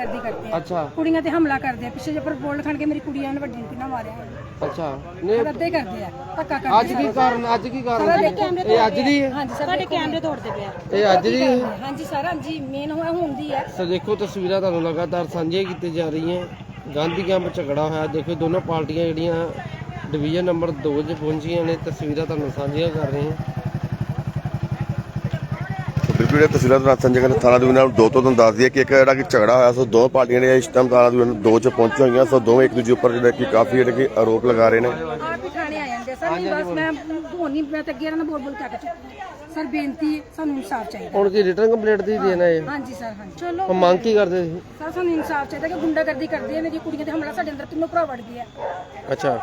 ਗੁੰਡਾਗਰਦੀ ਕਰਦੇ ਆ। ਅੱਛਾ। ਕੁੜੀਆਂ ਤੇ ਹਮਲਾ ਕਰਦੇ ਆ। ਪਿੱਛੇ ਜੇ ਪਰਪੋਲ ਲਿਖਣ ਕੇ ਮੇਰੀ ਕੁੜੀਆਂ ਨੇ ਵੱਡੀ ਨੂੰ ਕਿੰਨਾ ਮਾਰਿਆ? ਅੱਛਾ। ਨੇ ਰੱਦੇ ਕਰਦੇ ਆ। ਧੱਕਾ ਕਰਦੇ ਅੱਜ ਕੀ ਕਾਰਨ ਅੱਜ ਕੀ ਕਾਰਨ? ਇਹ ਅੱਜ ਦੀ ਹੈ? ਹਾਂਜੀ ਸਰ ਸਾਡੇ ਕੈਮਰੇ ਤੋੜਦੇ ਪਿਆ ਇਹ ਅੱਜ ਦੀ ਹੈ? ਹਾਂਜੀ ਸਰ ਹਾਂਜੀ ਮੇਨ ਹੋਇਆ ਹੁੰਦੀ ਹੈ। ਸੋ ਦੇਖੋ ਤਸਵੀਰਾਂ ਤੁਹਾਨੂੰ ਲਗਾਤਾਰ ਸਾਂਝੀਆਂ ਕੀਤੀਆਂ ਜਾ ਰਹੀਆਂ। ਗਾਂਧੀ ਕੈਂਪ ਝਗੜਾ ਹੋਇਆ। ਦੇਖੋ ਦੋਨੋਂ ਪਾਰਟੀਆਂ ਜਿਹੜੀਆਂ ਡਿਵੀਜ਼ਨ ਨੰਬਰ 2 'ਚ ਪਹੁੰਚੀਆਂ ਨੇ। ਤਸਵੀਰਾਂ ਤੁਹਾਨੂੰ ਸਾਂਝੀਆਂ ਕਰ ਰਹੇ ਹਾਂ ਇਹ ਤਸਵੀਰਾਂ ਤੋਂ ਕਰਨ ਥਾਣਾ ਦੀ ਨਾਲ ਦੋ ਤੋਂ ਤੁਹਾਨੂੰ ਦੱਸ ਦਈਏ ਕਿ ਇੱਕ ਜਿਹੜਾ ਕਿ ਝਗੜਾ ਹੋਇਆ ਸੋ ਦੋ ਪਾਰਟੀਆਂ ਨੇ ਇਸ ਟਾਈਮ ਥਾਣਾ ਦੀ ਦੋ ਚ ਪਹੁੰਚੀਆਂ ਹੋਈਆਂ ਸੋ ਦੋਵੇਂ ਇੱਕ ਦੂਜੇ ਉੱਪਰ ਜਿਹੜਾ ਕਿ ਕਾਫੀ ਜਿਹੜੇ ਕਿ ਆਰੋਪ ਲਗਾ ਰਹੇ ਨੇ। ਆਪ ਹੀ ਥਾਣੇ ਆ ਜਾਂਦੇ ਸਰ ਨਹੀਂ ਬਸ ਮੈਂ ਧੋਨੀ ਮੈਂ ਤੇ ਅੱਗੇ ਇਹਨਾਂ ਨਾਲ ਬੋਲ ਬੋਲ ਕੇ ਅੱਕ ਚੁੱਕੀ ਸਰ ਬੇਨਤੀ ਹੈ ਸਾਨੂੰ ਇਨਸਾਫ ਚਾਹੀਦਾ। ਹੁਣ ਕੀ ਰਿਟਰਨ ਕੰਪਲੀਟ ਦੀ ਦੇਣਾ ਹੈ ਹਾਂਜੀ ਸਰ ਹਾਂਜੀ। ਚਲੋ। ਉਹ ਮੰਗ ਕੀ ਕਰਦੇ ਸੀ ਸਰ ਸਾਨੂੰ ਇਨਸਾਫ ਚਾਹੀਦਾ ਕਿ ਗੁੰਡਾਗਰਦੀ ਕਰਦੇ ਆ ਮੇਰੀ ਕੁੜੀਆਂ ਤੇ ਹਮਲਾ ਸਾਡੇ ਅੰਦਰ ਤਿੰਨੋਂ ਭਰਾ ਵੜ ਗਏ ਆ। ਅੱਛਾ।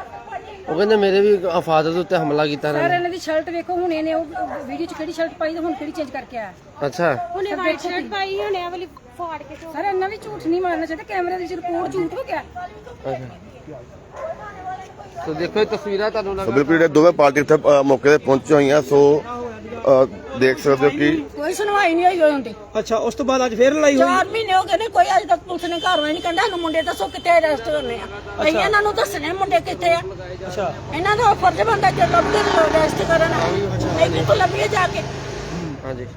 ਉਹ ਕਹਿੰਦੇ ਮੇਰੇ ਵੀ ਫਾਦਰ ਦੇ ਉੱਤੇ ਹਮਲਾ ਕੀਤਾ ਇਹਨਾਂ ਸਰ ਇਹਨਾਂ ਦੀ ਸ਼ਰਟ ਵੇਖੋ ਹੁਣ ਇਹਨੇ ਉਹ ਵੀਡੀਓ 'ਚ ਕਿਹੜੀ ਸ਼ਰਟ ਪਾਈ ਤੇ ਹੁਣ ਕਿਹੜੀ ਚੇਂਜ ਕਰਕੇ ਆਇਆ। ਨੇ ਅੱਛਾ ਉਹਨੇ ਵਾਈਟ ਸ਼ਰਟ ਪਾਈ ਹੁਣ ਇਹ ਵਾਲੀ ਫਾੜ ਕੇ ਸਰ ਇਹਨਾਂ ਵੀ ਝੂਠ ਨਹੀਂ ਮਾਰਨਾ ਚਾਹੀਦਾ ਕੈਮਰੇ ਦੀ ਰਿਪੋਰਟ ਝੂਠ ਹੋ ਗਿਆ। ਅੱਛਾ। ਸੋ ਦੇਖੋ ਇਹ ਤਸਵੀਰਾਂ ਤੁਹਾਨੂੰ ਸੋ ਲਗਾ ਬਿਲਕੁਲ ਜਿਹੜੇ ਦੋਵੇਂ ਪਾਰਟੀ ਇੱਥੇ ਅ, ਮੌਕੇ ਤੇ ਪਹੁੰਚੀਆਂ ਹੋਈਆਂ ਸੋ ਅ, ਦੇਖ ਸਕਦੇ ਹੋ ਕਿ ਕੋਈ ਸੁਣਵਾਈ ਨਹੀਂ ਹੋਈ ਹੁੰਦੀ। ਅੱਛਾ ਉਸ ਤੋਂ ਬਾਅਦ ਅੱਜ ਫੇਰ ਲੜਾਈ ਹੋਈ? ਚਾਰ ਮਹੀਨੇ ਹੋ ਗਏ ਨੇ ਕੋਈ ਅਜੇ ਤੱਕ ਪੁਲਿਸ ਨੇ ਕਾਰਵਾਈ ਨਹੀਂ ਕਰਦਾ ਸਾਨੂੰ ਮੁੰਡੇ ਦੱਸੋ ਕਿੱਥੇ ਅਰੈਸਟ ਕਰਨੇ ਆ। ਅਸੀਂ ਇਹਨਾਂ ਨੂੰ ਦੱਸਣੇ ਮੁੰਡੇ ਕਿੱਥੇ ਆ। ਅੱਛਾ। ਇਹਨਾਂ ਦਾ ਫਰਜ਼ ਬੰਦਾ ਕਿ ਲੱਭਦੇ ਅਰੈਸਟ ਕਰਨ ਇਹ ਕਿੱਥੋਂ ਲੱਭੀਏ ਜਾ ਕੇ? ਹਾਂਜੀ।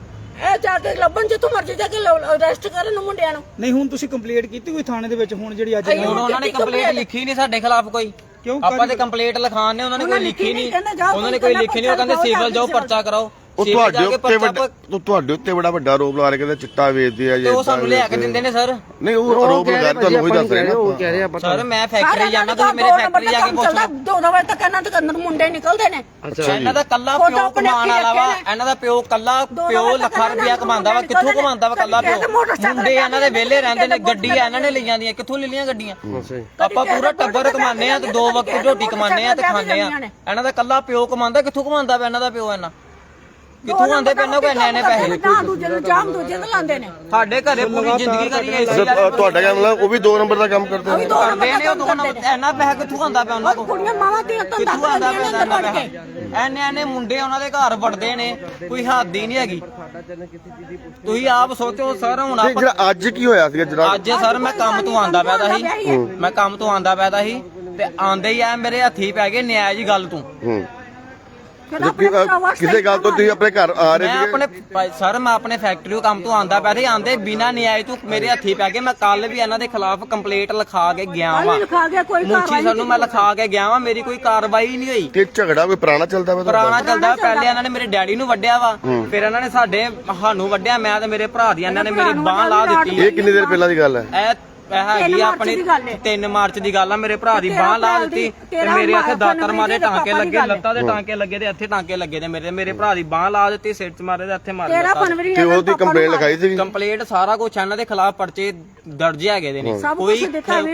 ਇਹ ਜਾ ਕੇ ਲੱਭਣ ਜਿੱਥੋਂ ਮਰਜ਼ੀ ਜਾ ਕੇ ਅਰੈਸਟ ਕਰਨ ਨੂੰ ਮੁੰਡਿਆਂ ਨੂੰ। ਨਹੀਂ ਹੁਣ ਤੁਸੀਂ ਕੰਪਲੀਟ ਕੀਤੀ ਕੋਈ ਥਾਣੇ ਦੇ ਵਿੱਚ? ਹੁਣ ਜਿਹੜੀ ਅੱਜ ਅਸੀਂ ਹੁਣ ਉਹਨਾਂ ਨੇ ਕੰਪਲੇਂਟ complaint। ਲਿਖੀ ਨਹੀਂ ਸਾਡੇ ਖਿਲਾਫ ਕੋਈ। ਕਿਉਂ? ਆਪਾਂ ਤੇ ਕੰਪਲੇਂਟ ਲਿਖਾਣ ਨੇ ਉਹਨਾਂ ਨੇ ਕੋਈ ਉਹਨਾਂ ਲਿਖੀ ਨਹੀਂ। ਕਹਿੰਦੇ ਜਾਓ ਉਹਨਾਂ ਨੇ ਕੋਈ ਲਿਖੀ ਨਹੀਂ ਉਹ ਕਹਿੰਦੇ ਸਿਵਲ ਜਾਓ ਪਰਚਾ ਕਰਾਓ। ਉਹ ਤੁਹਾਡੇ ਜਾ ਕੇ ਉੱਤੇ ਪਰਚਾ ਵੱਡਾ ਉਹ ਤੁਹਾਡੇ ਉੱਤੇ ਬੜਾ ਵੱਡਾ ਆਰੋਪ ਲਾ ਰਹੇ ਕਿ ਚਿੱਟਾ ਵੇਚਦੇ ਆ ਤੇ ਜਾਂ ਉਹ ਸਾਨੂੰ ਲਿਆ ਕੇ ਦਿੰਦੇ ਨੇ ਸਰ। ਨਹੀਂ ਉਹ ਆਰੋਪ ਲਗਾ ਰਹੇ ਤੁਹਾਨੂੰ ਉਹੀ ਦੱਸ ਰਹੇ ਨੇ। ਉਹ। ਕਹਿ ਰਹੇ ਆ ਪਤਾ ਸਰ ਮੈਂ ਫੈਕਟਰੀ ਜਾਣਾ ਤੁਸੀਂ ਮੇਰੇ ਫੈਕਟਰੀ ਜਾ ਕੇ ਪੁੱਛ ਲਓ ਦੋ ਵਜੇ ਤੱਕ ਇਹਨਾਂ ਦੇ ਅੰਦਰ ਮੁੰਡੇ ਨਿਕਲਦੇ ਨੇ। ਅੱਛਾ ਇਹਨਾਂ ਦਾ ਕੱਲਾ ਫੋਟੋ ਪਿਓ ਆਪਣੇ ਕਮਾਉਣ ਵਾਲਾ ਵਾ ਰੱਖੇ ਨੇ। ਇਹਨਾਂ ਦਾ ਪਿਓ ਕੱਲਾ ਦੋ ਪਿਓ ਲੱਖਾਂ ਰੁਪਇਆ ਕਮਾਉਂਦਾ ਵਾ ਕਿੱਥੋਂ ਕਮਾਉਂਦਾ ਵਾ ਕੱਲਾ। ਪਿਓ? ਮੁੰਡੇ ਇਹਨਾਂ ਦੇ ਵਿਹਲੇ ਰਹਿੰਦੇ ਨੇ ਤੇ ਗੱਡੀਆਂ ਇਹਨਾਂ ਨੇ ਲਈ ਜਾਂਦੀਆਂ ਕਿੱਥੋਂ ਲੈ ਲੀਆਂ ਗੱਡੀਆਂ? ਅੱਛਾ ਜੀ। ਆਪਾਂ ਪੂਰਾ ਟੱਬਰ ਕਮਾਉਂਦੇ ਆ ਤੇ ਦੋ ਵਕਤ ਰੋਟੀ ਕਮਾਉਂਦੇ ਆ ਤੇ ਖਾਂਦੇ ਆ। ਇਹਨਾਂ ਦਾ ਕੱਲਾ ਪਿਓ ਕਮਾਉਂਦਾ ਕਿੱਥੋਂ ਕਮਾਉਂਦਾ ਵਾ ਇਹਨਾਂ ਦਾ ਪਿਓ ਇਹਨਾਂ ਕਿੱਥੋਂ ਇਹਨਾਂ ਕੋਲ ਇੰਨੇ ਇੰਨੇ ਪੈਸੇ ਨਾ ਦੂਜੇ ਨੂੰ ਜਾਮ ਦੂਜੇ ਨੂੰ ਲਾਉਂਦੇ ਨੇ। ਸਾਡੇ ਘਰੇ ਪੂਰੀ ਜ਼ਿੰਦਗੀ ਕਰੀ ਐਸੀ ਅੱਛਾ, ਅ, ਤੁਹਾਡਾ ਕਹਿਣ ਮਤਲਬ? ਉਹ ਵੀ ਦੋ ਨੰਬਰ ਦਾ ਕੰਮ ਕਰਦੇ ਨੇ ਕਰਦੇ ਨੇ ਉਹ ਦੋ ਨੰਬਰ ਇੰਨਾ ਪੈਸਾ ਕਿੱਥੋਂ ਆਉਂਦਾ ਪਿਆ ਉਹਨਾਂ ਕੋਲ? ਕੁੜੀਆਂ ਮਾਵਾਂ ਦੀਆਂ ਤਾਂ ਕਿੱਥੋਂ ਆਉਂਦਾ ਨੇ ਪਿਆ ਅੰਦਰ ਵੜ ਇੰਨਾ ਕੇ। ਪੈਸਾ ਐਨੇ ਐਨੇ ਮੁੰਡੇ ਉਹਨਾਂ ਦੇ ਘਰ ਵੜਦੇ ਨੇ ਕੋਈ ਹੱਦ ਹੀ ਨਹੀਂ ਹੈਗੀ। ਤੁਸੀਂ ਆਪ ਸੋਚੋ ਸਰ ਹੁਣ ਤੇ ਆਪਾਂ ਜਿਹੜਾ ਅੱਜ ਕੀ ਹੋਇਆ ਸੀਗਾ ਜਿਹੜਾ ਅੱਜ ਸਰ ਮੈਂ ਕੰਮ ਤੋਂ ਆਂਦਾ ਪਿਆ ਤਾ ਸੀ। ਮੈਂ ਕੰਮ ਤੋਂ ਆਂਦਾ ਪਿਆ ਤਾ ਸੀ। ਤੇ ਆਂਦੇ ਹੀ ਆ ਮੇਰੇ ਹੱਥੀ ਪੈ ਗਏ ਨਿਆਜ ਦੀ ਗੱਲ ਤੋਂ। ਹੂੰ ਫਿਰ ਕਿ- ਆਪਣੇ ਭਰਾਵਾਂ ਕਿਸੇ ਗੱਲ ਤੋਂ ਤੁਸੀਂ ਆਪਣੇ ਘਰ ਆ ਰਹੇ ਮੈਂ ਆਪਣੇ ਭਾਈ ਸਰ ਮੈਂ ਆਪਣੇ ਫੈਕਟਰੀ ਤੋਂ ਕੰਮ ਤੋਂ ਆਂਦਾ ਪਿਆ ਸੀ ਆਂਦੇ ਬਿਨਾ ਨਿਆਜ ਤੋਂ ਮੇਰੇ ਹੱਥੀ ਪੈ ਗਏ ਮੈਂ ਕੱਲ ਵੀ ਇਹਨਾਂ ਦੇ ਖਿਲਾਫ ਕੰਪਲੇਂਟ ਲਿਖਾ ਕੇ ਗਿਆ ਵਾਂ ਲਿਖਾ ਗਿਆ ਕੋਈ ਮੁੱਛੀ ਸਾਨੂੰ ਮੈਂ ਲਿਖਾ ਕੇ ਗਿਆ ਵਾਂ ਮੇਰੀ ਕੋਈ ਕਾਰਵਾਈ ਨਹੀਂ ਹੋਈ। ਕਿ ਝਗੜਾ ਕੋਈ ਪੁਰਾਣਾ ਚੱਲਦਾ ਵਾ ਤੁਹਾਡਾ? ਪੁਰਾਣਾ ਚੱਲਦਾ ਪਹਿਲੇ ਇਹਨਾਂ ਨੇ ਮੇਰੇ ਡੈਡੀ ਨੂੰ ਵੱਢਿਆ ਵਾ ਫਿਰ ਇਹਨਾਂ ਨੇ ਸਾਡੇ ਸਾਨੂੰ ਵੱਢਿਆ ਮੈਂ ਤੇ ਮੇਰੇ ਭਰਾ ਦੀ ਇਹਨਾਂ ਨੇ ਮੇਰੀ ਬਾਹ ਲਾ ਦਿੱਤੀ। ਇਹ ਕਿੰਨੀ ਦੇਰ ਪਹਿਲਾਂ ਦੀ ਗੱਲ ਹੈ? ਇਹ ਇਹ ਹੈਗੀ ਆ ਆਪਣੀ ਦੀ ਗੱਲ ਹੈ। 3 ਮਾਰਚ ਦੀ ਗੱਲ ਆ ਮੇਰੇ ਭਰਾ ਦੀ ਬਾਹ ਲਾ ਦਿੱਤੀ ਤੇ ਮੇਰੇ ਇੱਥੇ ਦਾਤਰ ਮਾਰੇ ਟਾਂਕੇ ਲੱਗੇ। ਲੱਤਾਂ ਦੇ ਟਾਂਕੇ ਲੱਗੇ ਤੇ ਇੱਥੇ ਟਾਂਕੇ ਲੱਗੇ ਨੇ ਮੇਰੇ ਮੇਰੇ ਭਰਾ ਦੀ ਬਾਹ ਲਾ ਦਿੱਤੀ ਸਿਰ 'ਚ ਮਾਰੇ ਤੇ ਇੱਥੇ ਮਾਰੇ ਤੇਰਾ ਫਰਵਰੀ ਤੇ ਉਹਦੀ ਕੰਪਲੇਂਟ ਲਿਖਾਈ ਸੀ ਕੰਪਲੀਟ ਸਾਰਾ ਕੁਝ ਇਹਨਾਂ ਦੇ ਖਿਲਾਫ ਪਰਚੇ ਦਰਜ ਹੈਗੇ ਦੇ ਨੇ। ਕੋਈ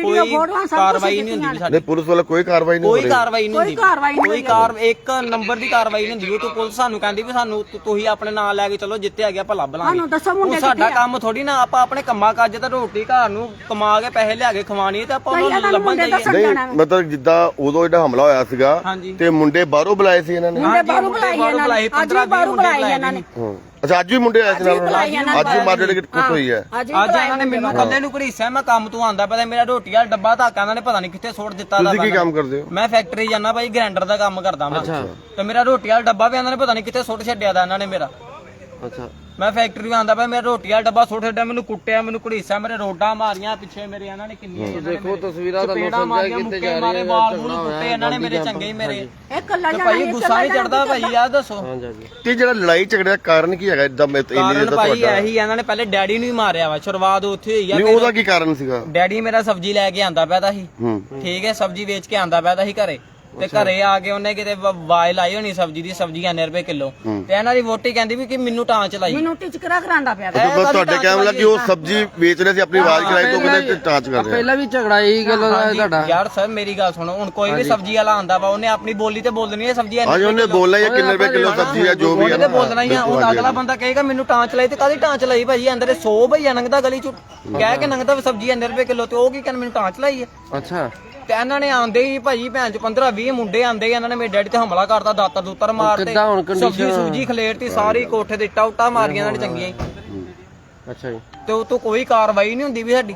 ਕੋਈ ਕਾਰਵਾਈ ਨਹੀਂ ਹੁੰਦੀ ਸਾਡੀ। ਪੁਲਿਸ ਵੱਲੋਂ ਕੋਈ ਕਾਰਵਾਈ ਨਹੀਂ ਕੋਈ ਕਾਰਵਾਈ ਨਹੀਂ ਹੁੰਦੀ। ਕਾਰਵਾਈ ਨਹੀਂ ਕੋਈ ਕਾਰ ਇੱਕ ਨੰਬਰ ਦੀ ਕਾਰਵਾਈ ਨਹੀਂ ਹੁੰਦੀ। ਉਹ ਤੋਂ ਪੁਲਿਸ ਸਾਨੂੰ ਕਹਿੰਦੀ ਵੀ ਸਾਨੂੰ ਤੁਸੀਂ ਆਪਣੇ ਨਾਲ ਲੈ ਕੇ ਚਲੋ ਜਿੱਤੇ ਹੈਗੇ ਆਪਾਂ ਲੱਭ ਲਾਂਗੇ। ਸਾਡਾ ਆ? ਕੰਮ ਥੋੜੀ ਨਾ ਆਪਾਂ ਆਪਣੇ ਕੰਮਾਂ ਕਾਜ ਤੇ ਰੋਟੀ ਘਰ ਨੂੰ ਕਮਾ ਕੇ ਪੈਸੇ ਲਿਆ ਕੇ ਖਵਾਣੀ ਤੇ ਆਪਾਂ ਕਈ ਉਹਨਾਂ ਇਹਨਾਂ ਨੂੰ ਨੂੰ ਲੱਭਣ ਮੁੰਡੇ ਜਾਈਏ। ਦੱਸਣ ਨਹੀਂ ਜਾਣਾ ਮਤਲਬ ਜਿੱਦਾਂ ਉਦੋਂ ਜਿਹੜਾ ਹਮਲਾ ਹੋਇਆ ਸੀਗਾ ਹਾਂਜੀ। ਤੇ ਮੁੰਡੇ ਬਾਹਰੋਂ ਬੁਲਾਏ ਸੀ ਇਹਨਾਂ ਨੇ? ਮੁੰਡੇ ਹਾਂਜੀ, ਬਾਹਰੋਂ ਮੁੰਡੇ ਬੁਲਾਏ ਬਾਹਰੋਂ ਇਹਨਾਂ ਨੇ। ਬੁਲਾਏ, ਅੱਜ ਵੀ ਬਾਹਰੋਂ ਬੁਲਾਏ ਇਹਨਾਂ ਨੇ। ਹੂੰ। ਅੱਛਾ ਅੱਜ ਵੀ ਮੁੰਡੇ ਆਏ ਸੀ ਨਾਲ? ਬੁਲਾਏ ਇਹਨਾਂ ਨੇ। ਅੱਜ ਵੀ ਮਾਰ ਜਿਹੜੇ ਕੁੱਟ ਹੋਈ ਹੈ? ਅੱਜ ਵੀ ਅੱਜ ਬੁਲਾਏ ਇਹਨਾਂ ਨੇ ਮੈਨੂੰ ਕੱਲੇ ਨੂੰ ਘੜੀਸਿਆ ਮੈਂ ਕੰਮ ਤੋਂ ਆਂਦਾ ਮੇਰਾ ਰੋਟੀ ਵਾਲਾ ਡੱਬਾ ਧਾਕਾ ਇਹਨਾਂ ਨੇ ਪਤਾ ਨਹੀਂ ਕਿੱਥੇ ਸੁੱਟ ਦਿੱਤਾ ਦਾ ਤੁਸੀਂ ਕੀ ਕੰਮ ਕਰਦੇ ਹੋ? ਮੈਂ ਫੈਕਟਰੀ ਜਾਣਾ ਭਾਈ ਗ੍ਰਾਈਂਡਰ ਦਾ ਕੰਮ ਕਰਦਾ ਮੈਂ। ਤੇ ਮੇਰਾ ਰੋਟੀ ਵਾਲਾ ਡੱਬਾ ਵੀ ਇਹਨਾਂ ਨੇ ਪਤਾ ਨਹੀਂ ਕਿੱਥੇ ਸੁੱਟ ਛੱਡਿਆ ਦਾ ਇਹਨਾਂ ਨੇ ਮੇਰਾ। ਅੱਛਾ। ਮੈਂ ਫੈਕਟਰੀ ਆਂਦਾ ਪਿਆ ਮੇਰਾ ਰੋਟੀ ਵਾਲਾ ਡੱਬਾ ਸੁੱਟ ਛੱਡਿਆ ਮੈਨੂੰ ਕੁੱਟਿਆ ਮੈਨੂੰ ਘੜੀਸਿਆ ਮੇਰੇ ਰੋਡਾਂ ਮਾਰੀਆਂ ਪਿੱਛੇ ਮੇਰੇ ਇਹਨਾਂ ਨੇ ਕਿੰਨੀਆਂ ਇਹਨਾਂ ਨੇ ਦੇਖੋ ਤਸਵੀਰਾਂ ਤੁਹਾਨੂੰ ਚਪੇੜਾਂ ਸਾਂਝਾ ਮਾਰੀਆਂ, ਕੀਤੇ ਮੁੱਕੇ ਜਾ ਮਾਰੇ, ਰਹੇ ਵਾਲ ਵੂਲ ਕੁੱਟੇ ਇਹਨਾਂ ਨੇ ਮੇਰੇ ਚੰਗੇ ਹੀ ਮੇਰੇ। ਇਹ ਕੱਲਾ ਤੇ ਜਾਣਾ ਭਾਈ ਗੁੱਸਾ ਨਹੀਂ ਚੜਦਾ ਭਾਈ ਆ ਦੱਸੋ। ਹਾਂਜੀ ਹਾਂਜੀ। ਤੇ ਜਿਹੜਾ ਲੜਾਈ ਝਗੜੇ ਦਾ ਕਾਰਨ ਕੀ ਹੈਗਾ? ਇਦਾਂ ਇੰਨੀ ਕਾਰਨ ਦਾ ਭਾਈ ਤੁਹਾਡਾ ਇਹੀ ਇਹਨਾਂ ਨੇ ਪਹਿਲੇ ਡੈਡੀ ਨੂੰ ਹੀ ਮਾਰਿਆ ਵਾ ਸ਼ੁਰੂਆਤ ਉੱਥੇ ਹੋਈ ਆ ਨਹੀਂ ਉਹਦਾ ਕੀ ਕਾਰਨ ਸੀਗਾ? ਡੈਡੀ ਮੇਰਾ ਸਬਜ਼ੀ ਲੈ ਕੇ ਆਂਦਾ ਪਿਆ ਤਾ ਸੀ। ਹੂੰ। ਠੀਕ ਹੈ ਸਬਜ਼ੀ ਵੇਚ ਕੇ ਆਂਦਾ ਪਿਆ ਤਾ ਸੀ ਘਰੇ। ਤੇ ਘਰੇ ਆ ਕੇ ਉਹਨੇ ਕਿਤੇ ਵ- ਵਾਇ ਲਾਈ ਹੋਣੀ ਸਬਜ਼ੀ ਦੀ ਸਬਜ਼ੀ 90 ਰੁਪਏ ਕਿਲੋ। ਤੇ ਇਹਨਾਂ ਦੀ ਵੋਟੀ ਕਹਿੰਦੀ ਵੀ ਕਿ ਮੈਨੂੰ ਟਾਂ ਚਲਾਈ। ਮੈਨੂੰ ਟਿਚਕਰਾ ਕਰਾਂਦਾ ਪਿਆ ਤੇ ਬਸ ਤੁਹਾਡੇ ਕਹਿਣ ਲੱਗੀ ਉਹ ਸਬਜ਼ੀ ਵੇਚ ਰਹੇ ਸੀ ਆਪਣੀ ਆਵਾਜ਼ ਕਰਾਈ ਤੋਂ ਕਹਿੰਦੇ ਟਾਂਚ ਕਰ ਰਹੇ ਪਹਿਲਾਂ ਵੀ ਝਗੜਾ ਇਹੀ ਗੱਲ ਦਾ ਤੁਹਾਡਾ। ਯਾਰ ਸਰ ਮੇਰੀ ਗੱਲ ਸੁਣੋ ਹੁਣ ਕੋਈ ਵੀ ਸਬਜ਼ੀ ਵਾਲਾ ਆਂਦਾ ਵਾ ਉਹਨੇ ਆਪਣੀ ਬੋਲੀ ਤੇ ਬੋਲਣੀ ਹੈ ਸਬਜ਼ੀ ਅੱਜ ਉਹਨੇ ਬੋਲਿਆ ਇਹ ਕਿੰਨੇ ਰੁਪਏ ਕਿਲੋ ਸਬਜ਼ੀ ਹੈ ਜੋ ਵੀ ਹੈ ਉਹਨੇ ਤੇ ਬੋਲਣਾ ਹੀ ਆ ਉਹ ਅਗਲਾ ਬੰਦਾ ਕਹੇਗਾ ਮੈਨੂੰ ਟਾਂ ਚਲਾਈ ਤੇ ਕਾਦੀ ਟਾਂ ਚਲਾਈ ਭਾਜੀ? ਅੰਦਰ 100 ਭਈਆ ਨੰਗਦਾ ਗਲੀ ਚ। ਕਹਿ ਕੇ ਨੰਗਦਾ ਵੀ ਸਬਜ਼ੀ 90 ਰੁਪਏ ਕਿਲੋ ਤੇ ਉਹ ਕੀ ਕਹਿੰਦਾ ਮੈਨੂੰ ਟਾਂ ਚਲਾਈ ਹੈ। ਅੱਛਾ। ਤੇ ਇਹਨਾਂ ਨੇ ਆਂਦੇ ਹੀ ਭਾਜੀ ਭੈਣ ਚ 15 20 ਮੁੰਡੇ ਆਂਦੇ ਇਹਨਾਂ ਨੇ ਮੇਰੇ ਡੈਡੀ ਤੇ ਹਮਲਾ ਕਰਤਾ ਦਾਤਰ ਦੂਤਰ ਮਾਰਤੇ। ਕਿੱਦਾਂ ਹੁਣ condition? ਸਬਜ਼ੀ ਸੂਜੀ ਖਲੇਰਤੀ ਸਾਰੀ ਕੋਠੇ ਤੇ ਇੱਟਾਂ ਉੱਟਾਂ ਮਾਰੀਆਂ ਇਹਨਾਂ ਨੇ ਚੰਗੀਆਂ ਹੀ। ਅੱਛਾ ਜੀ। ਤੇ ਉਹ ਤੋਂ ਕੋਈ ਕਾਰਵਾਈ ਨਹੀਂ ਹੁੰਦੀ ਵੀ ਸਾਡੀ।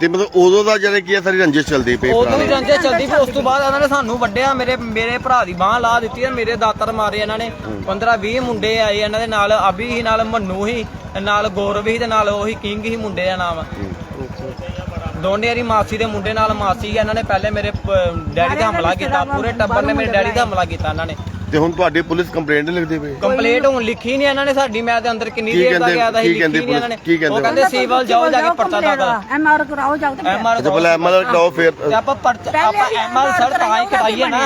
ਤੇ ਮਤਲਬ ਉਦੋਂ ਦਾ ਜਿਹੜੇ ਕੀ ਹੈ ਸਾਰੀ ਰੰਜਿਸ਼ ਚੱਲਦੀ ਪਈ ਉਦੋਂ ਵੀ ਪੁਰਾਣੀ। ਜਾਂਦੇ ਚਲਦੀ ਫਿਰ ਉਸ ਤੋਂ ਬਾਅਦ ਇਹਨਾਂ ਨੇ ਸਾਨੂੰ ਵੱਡਿਆ ਮੇਰੇ ਮੇਰੇ ਭਰਾ ਦੀ ਬਾਹ ਲਾ ਦਿੱਤੀ ਤੇ ਮੇਰੇ ਦਾਤਰ ਮਾਰੇ ਇਹਨਾਂ ਨੇ। 15 20 ਮੁੰਡੇ ਆਏ ਇਹਨਾਂ ਦੇ ਨਾਲ ਅਭੀ ਸੀ ਨਾਲ ਮੰਨੂ ਤੇ ਨਾਲ ਗੌਰਵ ਸੀ ਤੇ ਨਾਲ ਉਹੀ ਕਿੰਗ ਸੀ ਮੁੰਡੇ ਦਾ ਨਾਮ। ਦੋਨੇ ਵਾਰੀ ਮਾਸੀ ਦੇ ਮੁੰਡੇ ਨਾਲ ਮਾਸੀ ਇਹਨਾਂ ਨੇ ਪਹਿਲੇ ਮੇਰੇ ਪ- ਡੈਡੀ ਦਾ ਹਮਲਾ ਕੀਤਾ ਪੂਰੇ ਟੱਬਰ ਨੇ ਮੇਰੇ ਡੈਡੀ ਦਾ ਹਮਲਾ ਕੀਤਾ ਇਹਨਾਂ ਨੇ। ਤੇ ਹੁਣ ਤੁਹਾਡੀ ਪੁਲਿਸ ਕੰਪਲੇਂਟ ਲਿਖਦੀ ਪਈ। ਕੰਪਲੀਟ ਹੁਣ ਲਿਖੀ ਨਹੀਂ ਇਹਨਾਂ ਨੇ ਸਾਡੀ ਮੈਂ ਤੇ ਅੰਦਰ ਕਿੰਨੀ ਕੀ ਦੇਰ ਦਾ ਗਿਆ ਤਾਂ ਕੀ ਲਿਖੀ ਨਹੀਂ ਇਹਨਾਂ ਨੇ। ਕੀ ਉਹ ਕਹਿੰਦੇ ਸਿਵਲ ਜਾਓ ਜਾ ਕੇ ਪਰਚਾ ਦਾਖਲ ਐਮ ਆਰ ਕਰਾਓ ਜਾਓ ਤੇ ਐਮ ਆਰ ਅੱਛਾ ਪਹਿਲਾਂ ਐਮਐਲ ਕਰਾਓ ਫਿਰ। ਆਪਾਂ ਪਰਚਾ ਆਪਾਂ ਐਮਐਲ ਸਰ ਤਾਂ ਹੀ ਕਟਾਈਏ ਨਾ।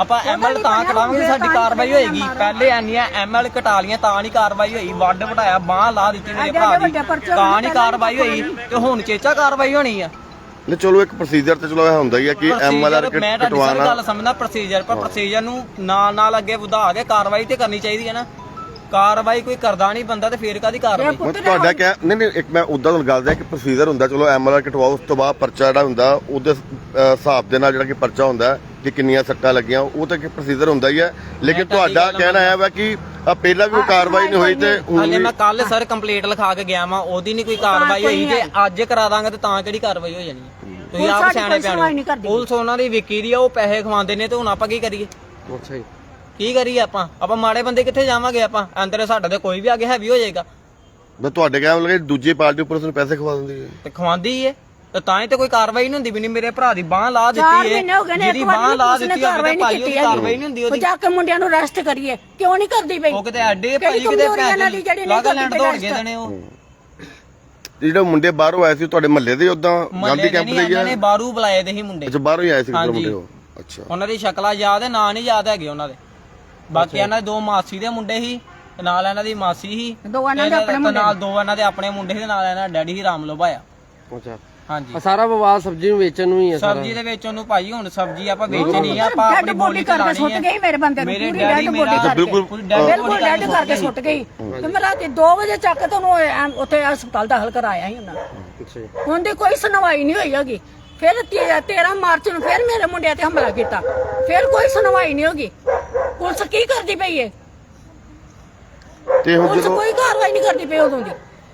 ਆਪਾਂ ਐਮਐਲ ਤਾਂ ਕਟਾਵਾਂਗੇ ਸਾਡੀ ਕਾਰਵਾਈ ਹੋਏਗੀ। ਪਹਿਲੇ ਐਨੀਆਂ ਐਮਐਲ ਕਟਾ ਲੀਆਂ ਤਾਂ ਨਹੀਂ ਕਾਰਵਾਈ ਹੋਈ। ਵੱਡ ਵਟਾਇਆ ਬਾਹ ਲਾ ਦਿੱਤੀ ਮੇਰੇ ਭਰਾ ਦੀ। ਤਾਂ ਨਹੀਂ ਕਾਰਵਾਈ ਹੋਈ। ਤੇ ਹੁਣ ਚੇਚਾ ਕਾਰਵਾਈ ਹੋਣੀ ਆ? ਨਹੀਂ ਚਲੋ ਇੱਕ ਪ੍ਰੋਸੀਜਰ ਤੇ ਚਲੋ ਇਹ ਹੁੰਦਾ ਹੀ ਹੈ ਕਿ ਐਮਐਲ Procedure ਮੈਂ ਤੁਹਾਡੀ ਸਰ ਕਟਵਾਣਾ ਗੱਲ ਸਮਝਦਾ ਪ੍ਰੋਸੀਜਰ ਪਰ ਪ੍ਰੋਸੀਜਰ ਨੂੰ ਨਾਲ ਨਾਲ ਅੱਗੇ ਵਧਾ ਕੇ ਕਾਰਵਾਈ ਤੇ ਕਰਨੀ ਚਾਹੀਦੀ ਹੈ ਨਾ। ਕਾਰਵਾਈ ਕੋਈ ਕਰਦਾ ਨਹੀਂ ਬੰਦਾ ਤੇ ਫੇਰ ਕਾਦੀ ਕਾਰਵਾਈ? ਮੈਂ ਤੁਹਾਡਾ ਕਹਿ ਨਹੀਂ ਨਹੀਂ ਇੱਕ ਮੈਂ ਉਦਾਂ ਤੁਹਾਨੂੰ ਗੱਲ ਦਿਆਂ ਕਿ ਪ੍ਰੋਸੀਜਰ ਹੁੰਦਾ ਚਲੋ ਐਮਐਲ ਕਟਵਾਓ ਉਸ ਤੋਂ ਬਾਅਦ ਪਰਚਾ ਜਿਹੜਾ ਹੁੰਦਾ ਉਹਦੇ ਅਹ, ਹਿਸਾਬ ਦੇ ਨਾਲ ਜਿਹੜਾ ਕਿ ਪਰਚਾ ਹੁੰਦਾ ਹੈ ਕਿ ਕਿੰਨੀਆਂ ਸੱਟਾਂ ਲੱਗੀਆਂ ਉਹ ਤਾਂ ਕਿ ਪ੍ਰੋਸੀਜਰ ਹੁੰਦਾ ਹੀ ਹੈ। ਲੇਕਿਨ ਤੁਹਾਡੀ ਕਹਿਣਾ ਹੈ ਵਾ ਕਿ ਆ ਪਹਿਲਾਂ ਵੀ ਕੋਈ ਕਾਰਵਾਈ ਨਹੀਂ ਹੋਈ ਤੇ ਹੁਣ ਹਾਲੇ ਵੀ ਮੈਂ ਕੱਲ ਸਰ ਕੰਪਲੀਟ ਲਿਖਾ ਕੇ ਗਿਆ ਵਾਂ ਉਹਦੀ ਨਹੀਂ ਕੋਈ ਕਾਰਵਾਈ ਹੋਈ ਤੇ ਅੱਜ ਕਰਾ ਦਾਂਗੇ ਤੇ ਤਾਂ ਕਿਹੜੀ ਕਾਰਵਾਈ ਹੋ ਜਾਣੀ ਹੈ? ਤੁਸੀਂ ਆਪ ਸਿਆਣੇ ਪਿਆਣੇ ਪੁਲਿਸ ਉਹਨਾਂ ਦੀ ਵਿਕੀ ਦੀ ਆ ਉਹ ਪੈਸੇ ਖਵਾਉਂਦੇ ਨੇ ਤੇ ਹੁਣ ਆਪਾਂ ਕੀ ਕਰੀਏ? ਅੱਛਾ ਜੀ। ਕੀ ਕਰੀਏ ਆਪਾਂ? ਆਪਾਂ ਮਾੜੇ ਬੰਦੇ ਕਿੱਥੇ ਜਾਵਾਂਗੇ ਆਪਾਂ? ਅੰਦਰ ਸਾਡੇ ਤੇ ਕੋਈ ਵੀ ਅੱਗੇ ਹੈਵੀ ਹੋ ਜਾਏਗਾ। ਮੈਂ ਤੁਹਾਡੇ ਕਹਿਣ ਲੱਗੇ ਦੂਜੀ ਪਾਰਟੀ ਪੁਲਿਸ ਨੂੰ ਪੈਸੇ ਖਵਾ ਦਿੰਦੀ ਹੈ। ਤੇ ਖਵਾਉਂਦੀ ਏ ਤੇ ਤਾਂ ਹੀ ਤੇ ਕੋਈ ਕਾਰਵਾਈ ਨਹੀਂ ਹੁੰਦੀ ਵੀ ਨਹੀਂ ਮੇਰੇ ਭਰਾ ਦੀ ਬਾਹ ਲਾ ਚਾਰ ਦਿੱਤੀ ਏ। ਮਹੀਨੇ ਹੋ ਗਏ ਨੇ ਜਿਹਦੀ ਇੱਕ ਵਾਰ ਬਾਹ ਵੀ ਲਾ ਪੁਲਿਸ ਨੇ ਦਿੱਤੀ ਹੋਵੇ ਕਾਰਵਾਈ ਤੇ ਭਾਈ ਨਹੀਂ ਉਹਦੀ ਕੀਤੀ ਕਾਰਵਾਈ ਨਹੀਂ ਹੁੰਦੀ ਉਹ ਉਹਦੀ ਜਾ ਕੇ ਮੁੰਡਿਆਂ ਨੂੰ ਅਰੈਸਟ ਕਰੀਏ। ਕਿਉਂ ਨਹੀਂ ਕਰਦੀ ਪਈ? ਉਹ ਕਿਤੇ ਐਡੇ ਭਾਈ ਕਿਤੇ ਨਹੀਂ ਲਾਗਾਲੈਂਡ ਦੌੜ ਗਏ ਦੇਣੇ ਉਹ। ਜਿਹੜੇ ਮੁੰਡੇ ਬਾਹਰੋਂ ਆਏ ਸੀ ਤੁਹਾਡੇ ਮਹੱਲੇ ਦੇ ਉਦਾਂ ਗਾਂਧੀ ਕੈਂਪ ਦੇ ਹੀ ਆ? ਨੇ ਬਾਹਰੋਂ ਬੁਲਾਏ ਦੇ ਹੀ ਮੁੰਡੇ। ਅੱਛਾ ਬਾਹਰੋਂ ਹੀ ਆਏ ਸੀ ਹਾਂਜੀ। ਮੁੰਡੇ ਉਹ? ਅੱਛਾ। ਉਹਨਾਂ ਦੀ ਸ਼ਕਲਾਂ ਯਾਦ ਹੈ ਨਾਂ ਨਹੀਂ ਯਾਦ ਹੈਗੇ ਉਹਨਾਂ ਦੇ। ਬਾਕੀ ਇਹਨਾਂ ਦੇ ਦੋ ਮਾਸੀ ਦੇ ਮੁੰਡੇ ਸੀ ਤੇ ਨਾਲ ਇਹਨਾਂ ਦੀ ਮਾਸੀ ਸੀ। ਦੋ ਇਹਨਾਂ ਦੇ ਤੇ ਆਪਣੇ ਮੁੰਡੇ ਨਾਲ ਦੋ ਇਹਨਾਂ ਦੇ ਆਪਣੇ ਮੁੰਡੇ ਸੀ ਤੇ ਨਾਲ ਇਹਨਾਂ ਦਾ ਡੈਡੀ ਸੀ ਰਾਮ ਲੋਭਾਇਆ। ਅੱਛਾ। ਹਾਂਜੀ। ਸਾਰਾ ਵਿਵਾਦ ਸਬਜ਼ੀ ਨੂੰ ਵੇਚਣ ਨੂੰ ਹੀ ਹੈ ਸਾਰਾ। ਸਬਜ਼ੀ ਦੇ ਵਿੱਚ ਉਹਨੂੰ ਭਾਈ ਹੁਣ ਸਬਜ਼ੀ ਆਪਾਂ ਵੇਚਣੀ ਆ ਆਪਾਂ ਆਪਣੀ ਬੋਲੀ ਤੇ ਕਰਕੇ ਸੁੱਟ ਗਈ ਮੇਰੇ ਬੰਦੇ ਨੂੰ ਮੇਰੇ ਪੂਰੀ ਡੈਡੀ ਡੈਡ ਮੇਰਾ ਬੋਡੀ ਕਰਕੇ। ਬਿਲਕੁਲ। ਬਿਲਕੁਲ। ਡੈਡ ਕਰਕੇ ਸੁੱਟ ਗਈ। ਤੇ ਮੈਂ ਰਾਤੀ 2 ਵਜੇ ਚੱਕ ਕੇ ਤੁਹਾਨੂੰ ਐਂ ਉੱਥੇ ਹਸਪਤਾਲ ਦਾਖਲ ਕਰਾਇਆ ਸੀ ਉਹਨਾਂ ਅੱਛਾ ਜੀ। ਉਹਦੀ ਕੋਈ ਸੁਣਵਾਈ ਨਹੀਂ ਹੋਈ ਹੈਗੀ। ਫਿਰ 13 ਮਾਰਚ ਨੂੰ ਫਿਰ ਮੇਰੇ ਮੁੰਡਿਆਂ ਤੇ ਹਮਲਾ ਕੀਤਾ। ਫਿਰ ਕੋਈ ਸੁਣਵਾਈ ਨਹੀਂ ਹੋਗੀ। ਪੁਲਿਸ ਕੀ ਕਰਦੀ ਪਈ ਏ? ਤੇ ਹੁਣ ਪੁਲਿਸ ਜਦੋਂ ਕੋਈ ਕਾਰਵਾਈ ਨਹੀਂ ਕਰਦੀ ਪਈ ਉਦੋਂ ਦੀ।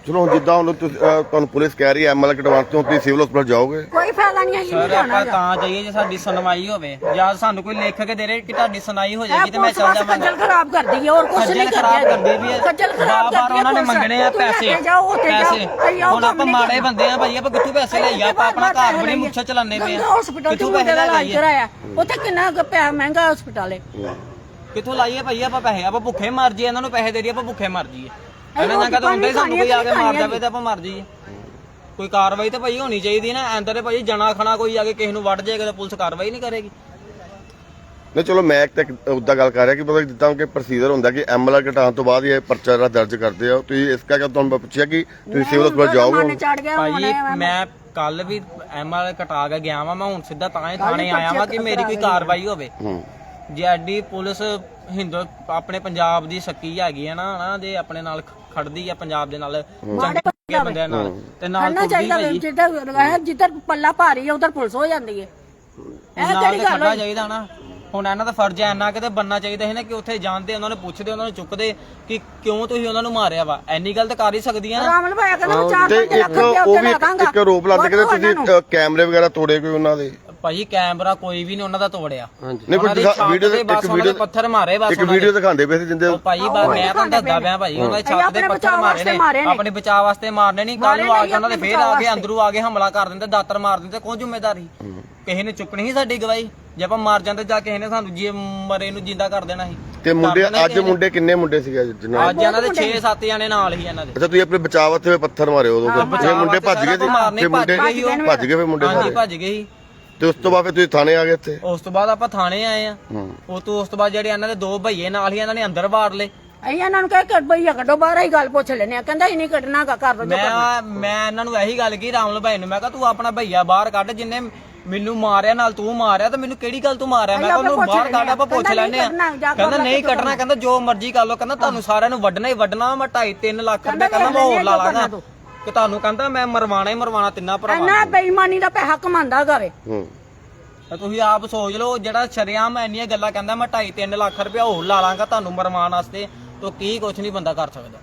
ਚਲੋ ਹੁਣ ਜਿੱਦਾਂ ਹੁਣ ਤੁਸੀਂ, ਅਹ, ਤੁਹਾਨੂੰ ਪੁਲਿਸ ਕਹਿ ਰਹੀ ਹੈ ਐਮਐਲ ਕਟਵਾਉਣ ਤੋਂ ਤੁਸੀਂ ਸਿਵਲ ਹਸਪਤਾਲ ਜਾਓਗੇ? ਕੋਈ ਫਾਇਦਾ ਨਹੀਂ ਹੈ ਜੀ ਸਰ ਜਾਣਾ ਆਪਾਂ ਤਾਂ ਜਾਈਏ ਜੇ ਸਾਡੀ ਸੁਣਵਾਈ ਹੋਵੇ। ਜਾਂ ਸਾਨੂੰ ਕੋਈ ਲਿਖ ਕੇ ਦੇ ਰਹੇ ਕਿ ਤੁਹਾਡੀ ਸੁਣਾਈ ਹੋ ਜਾਏਗੀ ਤੇ ਮੈਂ ਚੱਲ ਜਾਵਾਂਗਾ ਖੱਜਲ ਖਰਾਬ ਕਰਦੀ ਹੈ ਹੋਰ ਕੁਝ ਖੱਜਲ ਨਹੀਂ ਖਰਾਬ ਕਰਦੀ ਵੀ ਹੈ। ਖੱਜਲ ਖਰਾਬ ਬਾਰ-ਬਾਰ ਕਰਦੀ ਹੈ ਉਹਨਾਂ ਨੇ ਪੁਲਿਸ। ਮੰਗਣੇ ਆ ਤੂੰ ਲੈ ਪੈਸੇ। ਕੇ ਜਾਓ ਉੱਥੇ ਜਾਓ। ਆਓ ਹੁਣ ਕੰਮ ਆਪਾਂ ਨਹੀਂ ਮਾੜੇ। ਬੰਦੇ ਆ ਭਾਈ ਆਪਾਂ ਕਿੱਥੋਂ ਪੈਸੇ ਲਈਏ? ਆਪਾਂ ਆਪਣਾ ਘਰ ਬੜੀ ਮੁੱਛਾ ਚਲਾਉਂਦੇ ਪਏ ਆ। ਹਸਪੀਟਲ ਕਿੱਥੋਂ ਪੈਸੇ ਲਾਈਏ? ਕਰਾਇਆ? ਉੱਥੇ ਕਿੰਨਾ ਕੁ ਪਿਆ ਮਹਿੰਗਾ ਹਸਪੀਟਲ ਹੈ। ਕਿੱਥੋਂ ਲਾਈਏ ਭਾਈ ਆਪਾਂ ਪੈਸੇ? ਆਪਾਂ ਭੁੱਖੇ ਮਰ ਜੀਏ ਇਹਨਾਂ ਨੂੰ ਪੈਸੇ ਦੇ ਦਈਏ ਆਪਾਂ ਭੁੱਖੇ ਮਰ ਜੀਏ ਇਹਨਾਂ ਨਾਲ ਕਹਤਾ ਹੁੰਦਾ ਸਾਨੂੰ ਕੋਈ ਆ ਕੇ ਮਾਰ ਜਾਵੇ ਤੇ ਆਪਾਂ ਮਰ ਜੀਏ ਕੋਈ ਕਾਰਵਾਈ ਤਾਂ ਭਾਈ ਹੋਣੀ ਚਾਹੀਦੀ ਨਾ ਅੰਦਰ ਭਾਈ ਜਣਾ ਖਣਾ ਕੋਈ ਆ ਕੇ ਕਿਸੇ ਨੂੰ ਵੱਢ ਜਾਏਗਾ ਤਾਂ ਪੁਲਿਸ ਕਾਰਵਾਈ ਨਹੀਂ ਕਰੇਗੀ। ਨਹੀਂ ਚਲੋ ਮੈਂ ਇੱਕ ਤਾਂ ਉਦਾਂ ਗੱਲ ਕਰ ਰਿਹਾ ਕਿ ਮਤਲਬ ਜਿੱਦਾਂ ਕਿ ਪ੍ਰੋਸੀਜਰ ਹੁੰਦਾ ਕਿ ਐਮਐਲ ਕਟਾਉਣ ਤੋਂ ਬਾਅਦ ਇਹ ਪਰਚਾ ਜਿਹੜਾ ਦਰਜ ਕਰਦੇ ਆ। ਤੁਸੀਂ ਇਸ ਕਰਕੇ ਤੁਹਾਨੂੰ ਮੈਂ ਪੁੱਛਿਆ ਕਿ ਤੁਸੀਂ ਸਿਵਲ ਹਸਪਤਾਲ ਜਾਓਗੇ ਭਾਈ ਮੈਂ ਕੱਲ ਵੀ ਐਮਆਰ ਕਟਾ ਕੇ ਗਿਆ ਵਾਂ ਮੈਂ ਹੁਣ ਸਿੱਧਾ ਤਾਂ ਹੀ ਥਾਣੇ ਆਇਆ ਵਾਂ ਕਿ ਮੇਰੀ ਕੋਈ ਕਾਰਵਾਈ ਹੋਵੇ। ਜੇ ਐਡੀ ਪੁਲਿਸ ਹਿੰਦੂ ਆਪਣੇ ਪੰਜਾਬ ਦੀ ਸੱਕੀ ਹੈਗੀ ਹੈ ਨਾ ਨਾ ਜੇ ਆਪਣੇ ਨਾਲ ਖੜਦੀ ਆ ਪੰਜਾਬ ਦੇ ਨਾਲ ਚੰਗੇ ਬੰਦਿਆਂ ਨਾਲ ਤੇ ਨਾਲ ਤੁਰਦੀ ਚਾਹੀਦਾ ਭਾਈ ਜਿੱਦਾਂ ਜਿੱਧਰ ਪੱਲਾ ਭਾਰੀ ਹੈ ਉਧਰ ਪੁਲਿਸ ਹੋ ਜਾਂਦੀ ਹੈ ਇਹ ਕਿਹੜੀ ਗੱਲ ਖੜਨਾ ਹੋਈ? ਚਾਹੀਦਾ ਨਾ। ਹੁਣ ਇਹਨਾਂ ਦਾ ਫਰਜ਼ ਹੈ ਇੰਨਾ ਕਿਤੇ ਬੰਨਣਾ ਚਾਹੀਦਾ ਹੈ ਨਾ ਕਿ ਉੱਥੇ ਜਾਂਦੇ ਉਹਨਾਂ ਨੂੰ ਪੁੱਛਦੇ ਉਹਨਾਂ ਨੂੰ ਚੁੱਕਦੇ ਕਿ ਕਿਉਂ ਤੁਸੀਂ ਉਹਨਾਂ ਨੂੰ ਮਾਰਿਆ ਵਾ। ਐਨੀ ਗੱਲ ਤਾਂ ਕਰ ਹੀ ਸਕਦੀਆਂ। ਨਾ ਰਾਮਲ ਭਾਇਆ ਕਹਿੰਦਾ ਮੈਂ 4 ਤੇ ਲੱਖ ਉਹ ਉੱਤੇ ਵੀ ਲਾ ਦਾਂਗਾ ਇੱਕ ਆਰੋਪ ਲਾਉਂਦੇ ਕਿ ਤੁਸੀਂ ਕੈਮਰੇ ਵਗੈਰਾ ਤੋੜੇ ਕੋਈ ਉਹਨਾਂ ਦੇ? ਭਾਈ ਕੈਮਰਾ ਕੋਈ ਵੀ ਨਹੀਂ ਉਹਨਾਂ ਦਾ ਤੋੜਿਆ। ਹਾਂਜੀ। ਨਹੀਂ ਉਹਨਾਂ ਦੀ ਕੋਈ ਛੱਤ ਵੀਡੀਓ ਤੇ ਬਸ ਇੱਕ ਉਹਨਾਂ ਦੇ ਵੀਡੀਓ ਪੱਥਰ ਮਾਰੇ ਬਸ ਇੱਕ ਉਹਨਾਂ ਵੀਡੀਓ ਦਿਖਾਉਂਦੇ ਪਏ ਸੀ ਜਿੰਦੇ ਉਹ ਭਾਈ ਬਸ ਮੈਂ ਦੱਸਦਾ ਪਿਆ ਭਾਈ ਉਹਨਾਂ ਦੀ ਛੱਤ ਦੇ ਆਪਣੇ ਪੱਥਰ ਬਚਾਅ ਮਾਰੇ ਵਾਸਤੇ ਮਾਰੇ ਨੇ। ਨੇ। ਆਪਣੇ ਬਚਾਅ ਵਾਸਤੇ ਮਾਰਨੇ ਨਹੀਂ ਕੱਲ ਨੂੰ ਮਾਰੇ ਆ ਨੇ ਕੇ ਉਹਨਾਂ ਦੇ ਆਪਣੇ ਫੇਰ ਆ ਬਚਾਅ ਕੇ ਅੰਦਰੋਂ ਆ ਕੇ ਹਮਲਾ ਕਰ ਦਿੰਦੇ ਦਾਤਰ ਮਾਰ ਦਿੰਦੇ ਕੌਣ ਜ਼ਿੰਮੇਦਾਰੀ? ਕਿਸੇ ਨੇ ਚੁੱਕਣੀ ਸੀ ਸਾਡੀ ਗਵਾਹੀ? ਜੇ ਆਪਾਂ ਮਰ ਜਾਂਦੇ ਜਾਂ ਕਿਸੇ ਨੇ ਸਾਨੂੰ ਜੀ ਮਰੇ ਨੂੰ ਜਿੰਦਾ ਕਰ ਦੇਣਾ ਸੀ। ਤੇ ਮੁੰਡੇ ਅੱਜ। ਮੁੰਡੇ ਕਿੰਨੇ ਮੁੰਡੇ ਸੀਗੇ ਜਿਨ੍ਹਾਂ ਅੱਜ ਇਹਨਾਂ ਦੇ 6-7 ਜਣੇ ਨਾਲ ਹੀ ਇਹਨਾਂ ਦੇ। ਅੱਛਾ ਤੁਸੀਂ ਆਪਣੇ ਬਚਾਅ ਵਾਸਤੇ ਪੱਥਰ ਮਾਰੇ ਉਦੋਂ ਫਿਰ। ਮੁੰਡੇ ਭੱਜ ਗਏ ਤੇ ਮੁੰਡੇ ਭੱਜ ਗਏ ਭੱਜ ਗਏ ਫਿਰ ਮੁੰਡੇ ਹਾਂਜੀ ਸਾਰੇ। ਭੱਜ ਗਏ ਸੀ। ਤੇ ਉਸ ਤੋਂ ਬਾਅਦ ਫਿਰ ਤੁਸੀਂ ਥਾਣੇ ਆ ਗਏ ਇੱਥੇ? ਉਸ ਤੋਂ ਬਾਅਦ ਆਪਾਂ ਥਾਣੇ ਆਏ ਆ। ਹੂੰ। ਉਹ ਤੋਂ ਉਸ ਤੋਂ ਬਾਅਦ ਜਿਹੜੇ ਇਹਨਾਂ ਦੇ ਦੋ ਭਈਏ ਨਾਲ ਹੀ ਇਹਨਾਂ ਨੇ ਅੰਦਰ ਵਾੜ ਲਏ। ਅਸੀਂ ਇਹਨਾਂ ਨੂੰ ਕਹਿ ਕੇ ਬਈਆ ਕੱਢੋ ਬਾਹਰ ਹੀ ਗੱਲ ਪੁੱਛ ਲੈਨੇ ਆ। ਕਹਿੰਦਾ ਹੀ ਨਹੀਂ ਕੱਢਣਾਗਾ ਕਰ ਦੋ ਜੋ ਕਰਨਾ ਮੈਂ ਮੈਂ ਇਹਨਾਂ ਨੂੰ ਇਹੀ ਗੱਲ ਕੀ ਰਾਮਲ ਭਾਈ ਨੂੰ। ਮੈਂ ਕਿਹਾ ਤੂੰ ਆਪਣਾ ਭਈਆ ਬਾਹਰ ਕੱਢ ਜਿੰਨੇ ਮੈਨੂੰ ਮਾਰਿਆ ਨਾਲ ਤੂੰ ਮਾਰਿਆ ਤੇ ਮੈਨੂੰ ਕਿਹੜੀ ਗੱਲ ਤੂੰ ਮਾਰਿਆ? ਮੈਂ ਕਿਹਾ ਉਹਨੂੰ ਬਾਹਰ ਕੱਢ ਆਪਾਂ ਪੁੱਛ ਕਹਿੰਦਾ ਲੈਨੇ ਆ। ਕੱਢਣਾ, ਜਾ ਕਹਿੰਦਾ ਕਰ ਨਹੀਂ ਕੱਢਣਾ। ਕਹਿੰਦਾ ਜੋ ਮਰਜ਼ੀ ਕਰ ਲੋ ਕਹਿੰਦਾ ਤੁਹਾਨੂੰ ਸਾਰਿਆਂ ਨੂੰ ਵੱਢਣਾ ਹੀ ਵੱਢਣਾ ਮੈਂ 2.5 3 ਲੱਖ ਰੁਪਏ ਕਹਿੰਦਾ ਮੈਂ ਹੋਰ ਲਾ ਲਾਂਗਾ। ਕਿ ਤੁਹਾਨੂੰ ਕਹਿੰਦਾ ਮੈਂ ਮਰਵਾਣਾ ਹੀ ਮਰਵਾਣਾ ਤਿੰਨਾਂ ਭਰਾਵਾਂ ਇੰਨਾ ਬੇਈਮਾਨੀ ਦਾ ਪੈਸਾ ਕਮਾਉਂਦਾ ਗਾਵੇ ਹੂੰ। ਤਾਂ ਤੁਸੀਂ ਆਪ ਸੋਚ ਲਓ ਜਿਹੜਾ ਸ਼ਰਿਆਮ ਇੰਨੀਆਂ ਗੱਲਾਂ ਕਹਿੰਦਾ ਮੈਂ 2.5 3 ਲੱਖ ਰੁਪਏ ਹੋਰ ਲਾ ਲਾਂਗਾ ਤੁਹਾਨੂੰ ਮਰਵਾਉਣ ਵਾਸਤੇ ਤਾਂ ਕੀ ਕੁਝ ਨਹੀਂ ਬੰਦਾ ਕਰ ਸਕਦਾ।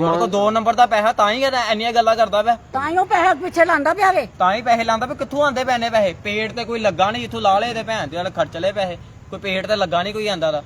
ਜਦੋਂ ਕੋ 2 ਨੰਬਰ ਦਾ ਪੈਸਾ ਤਾਂ ਹੀ ਇਹ ਇੰਨੀਆਂ ਗੱਲਾਂ ਕਰਦਾ ਪਿਆ। ਤਾਂ ਹੀ ਉਹ ਪੈਸੇ ਪਿੱਛੇ ਲਾਂਦਾ ਪਿਆ ਵੇ। ਤਾਂ ਹੀ ਪੈਸੇ ਲਾਂਦਾ ਵੀ ਕਿੱਥੋਂ ਆਂਦੇ ਪੈਨੇ ਪੈਸੇ? ਪੇਟ ਤੇ ਕੋਈ ਲੱਗਾ ਨਹੀਂ ਜਿੱਥੋਂ ਲਾ ਲਏ ਤੇ ਭੈਣ ਤੇ ਨਾਲ ਖਰਚ ਲਏ ਪੈਸੇ। ਕੋਈ ਪੇਟ ਤੇ ਲੱਗਾ ਨਹੀਂ ਕੋਈ ਆਂਦਾ ਦਾ।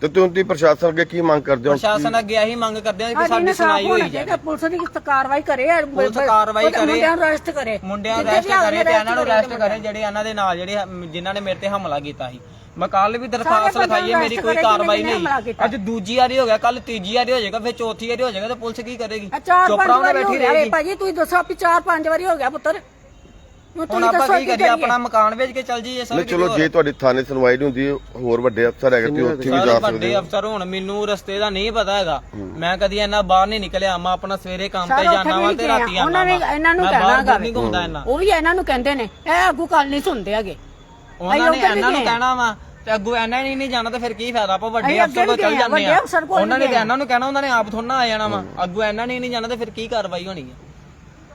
ਤੇ ਤੁਸੀਂ ਪ੍ਰਸ਼ਾਸਨ ਅੱਗੇ ਕੀ ਮੰਗ ਕਰਦੇ ਹੋ? ਪ੍ਰਸ਼ਾਸਨ ਅੱਗੇ ਇਹੀ ਮੰਗ ਕਰਦੇ ਆ ਕਿ ਸਾਡੀ ਸੁਣਾਈ ਹੋਈ ਜਾਵੇ। ਪੁਲਿਸ ਦੀ ਕਾਰਵਾਈ ਕਰੇ ਪੁਲਿਸ ਕਾਰਵਾਈ ਕਰੇ। ਮੁੰਡਿਆਂ ਨੂੰ ਅਰੈਸਟ ਕਰੇ। ਮੁੰਡਿਆਂ ਨੂੰ ਅਰੈਸਟ ਕਰੇ ਤੇ ਇਹਨਾਂ ਨੂੰ ਅਰੈਸਟ ਕਰੇ ਜਿਹੜੇ ਇਹਨਾਂ ਦੇ ਨਾਲ ਜਿਹੜੇ ਜਿਨ੍ਹਾਂ ਨੇ ਮੇਰੇ ਤੇ ਹਮਲਾ ਕੀਤਾ ਸੀ। ਮੈਂ ਕੱਲ ਵੀ ਦਰਖਾਸਤ ਲਿਖਾਈ ਹੈ ਮੇਰੀ ਕੋਈ ਕਰੇ ਕਾਰਵਾਈ ਨਹੀਂ। ਅੱਜ ਦੂਜੀ ਵਾਰੀ ਹੋ ਗਿਆ ਕੱਲ ਤੀਜੀ ਵਾਰੀ ਹੋ ਜਾਏਗਾ ਫਿਰ ਚੌਥੀ ਵਾਰੀ ਹੋ ਜਾਏਗਾ ਤੇ ਪੁਲਿਸ ਕੀ ਕਰੇਗੀ? ਚੁੱਪ ਰਹੋ ਬੈਠੀ ਰਹੇਗੀ। ਭਾਜੀ ਤੁਸੀਂ ਦੱਸੋ ਵੀ ਚਾਰ ਪੰਜ ਵਾਰੀ ਹੋ ਗਿਆ ਪੁੱਤਰ। ਹੁਣ ਆਪਾਂ ਕੀ ਕਰੀਏ ਆਪਣਾ ਮਕਾਨ ਵੇਚ ਕੇ ਚੱਲ ਜਾਈਏ ਸਰ ਨਹੀਂ ਚਲੋ ਜੇ ਤੁਹਾਡੀ ਥਾਣੇ ਸੁਣਵਾਈ ਨਹੀਂ ਹੁੰਦੀ ਹੋਰ ਵੱਡੇ ਅਫਸਰ ਹੈਗੇ ਤੇ ਉੱਥੇ ਵੀ ਜਾ ਸਕਦੇ ਵੱਡੇ ਹੋ ਅਫਸਰ ਹੁਣ ਮੈਨੂੰ ਰਸਤੇ ਦਾ ਨਹੀਂ ਪਤਾ ਹੈਗਾ। ਮੈਂ ਕਦੀ ਇੰਨਾ ਬਾਹਰ ਨਹੀਂ ਨਿਕਲਿਆ ਮੈਂ ਆਪਣਾ ਸਵੇਰੇ ਕੰਮ ਤੇ ਜਾਣਾ ਵੀ ਤੇ ਰਾਤੀ। ਆਣਾ ਉਹਨਾਂ ਨੇ ਇਹਨਾਂ ਨੂੰ ਕਹਿਣਾ ਨਹੀਂ ਘੁੰਮਦਾ ਇੰਨਾ। ਉਹ ਵੀ ਇਹਨਾਂ ਨੂੰ ਕਹਿੰਦੇ ਨੇ ਇਹ ਆਗੂ ਕੱਲ ਨਹੀਂ ਸੁਣਦੇ ਹੈਗੇ। ਉਹਨਾਂ ਨੇ ਇਹਨਾਂ ਨੂੰ। ਕਹਿਣਾ ਵਾ ਤੇ ਅੱਗੂ ਇਹਨਾਂ ਨੇ ਨਹੀਂ ਜਾਣਾ ਤੇ ਫਿਰ ਕੀ ਫਾਇਦਾ? ਆਪਾਂ ਵੱਡੇ ਅੱਗੇ ਅਫਸਰ ਕੋਲ ਚੱਲ ਜਾਂਦੇ ਆ। ਉਹਨਾਂ ਨੇ ਇਹਨਾਂ ਨੂੰ ਕਹਿਣਾ ਉਹਨਾਂ ਨੇ ਆਪ ਥੋੜਾ ਆ ਜਾਣਾ ਵਾ। ਅੱਗੂ ਇਹਨਾਂ ਨੇ ਨਹੀਂ ਜਾਣਾ ਤੇ ਫਿਰ ਕੀ ਕਾਰਵਾਈ ਹੋਣੀ ਹੈ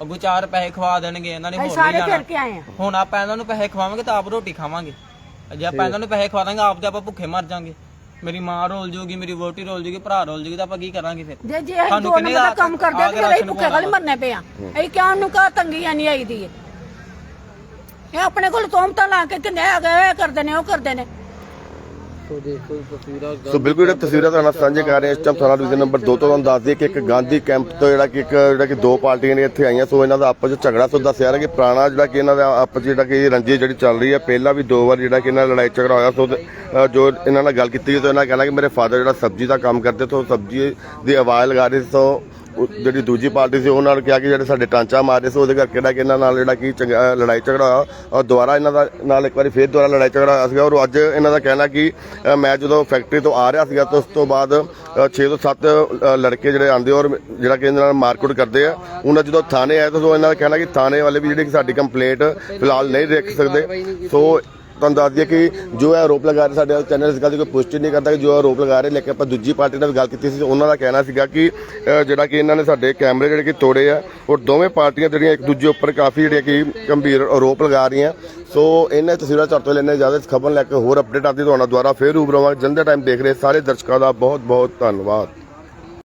ਅੱਗੂ ਚਾਰ ਪੈਸੇ ਖਵਾ ਦੇਣਗੇ ਇਹਨਾਂ ਨੇ ਅਸੀਂ ਹੋਰ ਸਾਰੇ ਨਹੀਂ ਫਿਰ ਜਾਣਾ। ਕੇ ਆਏ ਆ। ਹੁਣ ਆਪਾਂ ਇਹਨਾਂ ਨੂੰ ਪੈਸੇ ਖਵਾਵਾਂਗੇ ਤਾਂ ਆਪ ਰੋਟੀ ਖਾਵਾਂਗੇ। ਜੇ ਆਪਾਂ ਇਹਨਾਂ ਨੂੰ ਪੈਸੇ ਖਵਾ ਦਾਂਗੇ ਆਪ ਤੇ ਆਪਾਂ ਭੁੱਖੇ ਮਰ ਜਾਾਂਗੇ। ਮੇਰੀ ਮਾਂ ਰੋਲ ਜੂਗੀ ਮੇਰੀ ਵੋਟੀ ਰੋਲ ਜੂਗੀ ਭਰਾ ਰੋਲ ਜੂਗੀ ਤਾਂ ਆਪਾਂ ਕੀ ਕਰਾਂਗੇ ਫਿਰ? ਜੇ ਜੇ ਅਸੀਂ ਸਾਨੂੰ ਦੋ ਕਿੰਨੇ ਨੰਬਰ ਦਾ ਆ- ਕੰਮ ਕਰਦੇ ਆ ਤੇ ਅਸੀਂ ਰਾਸ਼ਨ ਭੁੱਖੇ ਗੱਲ ਮਰਨੇ। ਪਏ ਆ। ਅਸੀਂ ਕਿਉਂ ਨੂੰ ਕਾ ਤੰਗੀਆਂ ਨਹੀਂ ਆਈ ਦੀ ਇਹ ਆਪਣੇ ਕੋਲ ਤੋਮਤਾਂ ਲਾ ਕੇ ਕਿੰਨੇ ਆ ਗਏ ਇਹ ਕਰਦੇ ਨੇ ਉਹ ਕਰਦੇ ਨੇ। ਸੋ ਦੇਖੋ ਤਸਵੀਰਾਂ ਸੋ ਬਿਲਕੁਲ ਜਿਹੜੇ ਤਸਵੀਰਾਂ ਤੁਹਾਨੂੰ ਸਾਂਝੇ ਕਰ ਰਹੇ ਹਾਂ ਇਸ ਟਾਈਮ ਥਾਣਾ ਡਿਵੀਜ਼ਨ ਨੰਬਰ 2 ਤੋਂ ਤੁਹਾਨੂੰ ਦੱਸ ਦਈਏ ਕਿ ਇੱਕ ਗਾਂਧੀ ਕੈਂਪ ਤੋਂ ਜਿਹੜਾ ਕਿ ਇੱਕ ਜਿਹੜਾ ਕਿ ਦੋ ਪਾਰਟੀਆਂ ਨੇ ਇੱਥੇ ਆਈਆਂ ਸੋ ਇਹਨਾਂ ਦਾ ਆਪਸ ਵਿੱਚ ਝਗੜਾ ਸੋ ਦੱਸਿਆ ਰਿਹਾ ਕਿ ਪੁਰਾਣਾ ਜਿਹੜਾ ਕਿ ਇਹਨਾਂ ਦਾ ਆਪਸ ਜਿਹੜਾ ਕਿ ਰੰਜੀ ਜਿਹੜੀ ਚੱਲ ਰਹੀ ਹੈ ਪਹਿਲਾਂ ਵੀ ਦੋ ਵਾਰ ਜਿਹੜਾ ਕਿ ਇਹਨਾਂ ਨਾਲ ਲੜਾਈ ਝਗੜਾ ਹੋਇਆ ਸੋ ਜੋ ਇਹਨਾਂ ਨਾਲ ਗੱਲ ਕੀਤੀ ਤਾਂ ਇਹਨਾਂ ਕਹਿਣਾ ਕਿ ਮੇਰੇ ਫਾਦਰ ਜਿਹੜਾ ਸਬਜ਼ੀ ਦਾ ਕੰਮ ਕਰਦੇ ਤੋਂ ਸਬਜ਼ੀ ਦੀ ਆਵਾਜ਼ ਲਗਾ ਰਹੇ ਸੀ ਸੋ ਉਹ ਜਿਹੜੀ ਦੂਜੀ ਪਾਰਟੀ ਸੀ, ਉਹਨਾਂ ਨਾਲ ਕਿਹਾ ਕਿ ਜਿਹੜੇ ਸਾਡੇ ਟਾਂਚਾ ਮਾਰੇ ਸੀ, ਉਹਦੇ ਕਰਕੇ ਜਿਹੜਾ ਕਿ ਇਹਨਾਂ ਨਾਲ ਜਿਹੜਾ ਕਿ ਚੰਗਾ- ਲੜਾਈ ਝਗੜਾ ਹੋਇਆ। ਔਰ ਦੁਬਾਰਾ ਇਹਨਾਂ ਦਾ ਨਾਲ ਇੱਕ ਵਾਰੀ ਫੇਰ ਦੁਬਾਰਾ ਲੜਾਈ ਝਗੜਾ ਹੋਇਆ ਸੀਗਾ। ਔਰ ਅੱਜ ਇਹਨਾਂ ਦਾ ਕਹਿਣਾ ਕਿ ਮੈਂ ਜਦੋਂ ਫੈਕਟਰੀ ਤੋਂ ਆ ਰਿਹਾ ਸੀਗਾ, ਤਾਂ ਉਸ ਤੋਂ ਬਾਅਦ 6 ਤੋਂ 7 ਲੜਕੇ ਜਿਹੜੇ ਆਂਦੇ ਔਰ ਜਿਹੜਾ ਕਿ ਇਹਨਾਂ ਨਾਲ ਮਾਰਕੁੱਟ ਕਰਦੇ ਆ। ਉਹਨਾਂ ਜਦੋਂ ਥਾਣੇ ਆਏ, ਤਾਂ ਸੋ ਇਹਨਾਂ ਦਾ ਕਹਿਣਾ ਕਿ ਥਾਣੇ ਵਾਲੇ ਵੀ ਜਿਹੜੀ ਕਿ ਸਾਡੀ ਕੰਪਲੇਂਟ ਫਿਲਹਾਲ ਨਹੀਂ ਰੱਖ ਸਕਦੇ। ਸੋ ਤੁਹਾਨੂੰ ਦੱਸ ਦਈਏ ਕਿ ਜੋ ਇਹ ਆਰੋਪ ਲਗਾ ਰਹੇ ਸਾਡੇ ਚੈਨਲ ਇਸ ਗੱਲ ਦੀ ਕੋਈ ਪੁਸ਼ਟੀ ਨਹੀਂ ਕਰਦਾ ਕਿ ਜੋ ਆਰੋਪ ਲਗਾ ਰਹੇ, ਲੇਕਿਨ ਆਪਾਂ ਦੂਜੀ ਪਾਰਟੀ ਨਾਲ ਵੀ ਗੱਲ ਕੀਤੀ ਸੀ, ਉਹਨਾਂ ਦਾ ਕਹਿਣਾ ਸੀਗਾ ਕਿ ਜਿਹੜਾ ਕਿ ਇਹਨਾਂ ਨੇ ਸਾਡੇ ਕੈਮਰੇ ਜਿਹੜੇ ਕਿ ਤੋੜੇ ਆ, ਔਰ ਦੋਵੇਂ ਪਾਰਟੀਆਂ ਜਿਹੜੀਆਂ ਇੱਕ ਦੂਜੇ ਉੱਪਰ ਕਾਫੀ ਜਿਹੜੇ ਕਿ ਗੰਭੀਰ ਆਰੋਪ ਲਗਾ ਰਹੀਆਂ। ਸੋ ਇਹਨਾਂ ਤਸਵੀਰਾਂ ਤੁਹਾਡੇ ਤੋਂ ਲੈਣੇ ਜ਼ਿਆਦਾ ਖਬਰ ਲੈ ਕੇ ਹੋਰ ਅਪਡੇਟ ਆਦੀ ਤੁਹਾਡਾ ਦੁਆਰਾ ਫੇਰ ਰੂਬਰਾਵਾਂ ਜਲਦੀ ਟਾਈਮ ਦੇਖ ਰਹੇ ਸਾਰੇ ਦਰਸ਼ਕਾਂ ਦਾ ਬਹੁਤ ਬਹੁਤ ਧੰਨਵਾਦ।